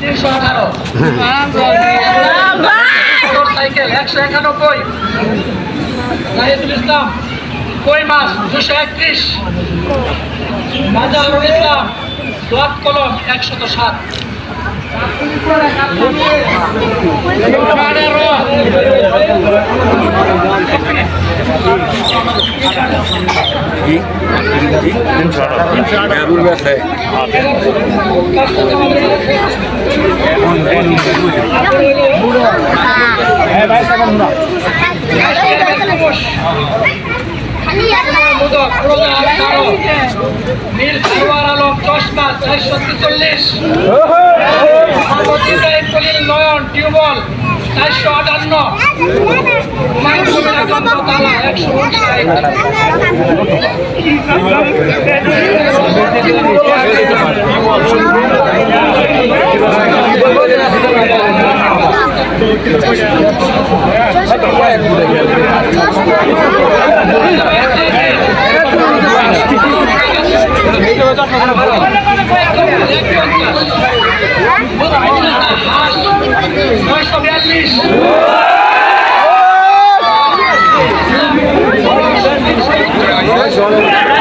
তিনশো আঠারো। সাইকেল একশো একানব্বই। জাহিদুল ইসলাম কই মাছ? দুশো একত্রিশ। মাজাহুল ইসলাম দোয়াত কলম একশত সাত। মুদক রোজা আঠারো নীল সারোয়ার আলম চশমা চারশো আটান্ন বিয়াল্লিশ Jorge.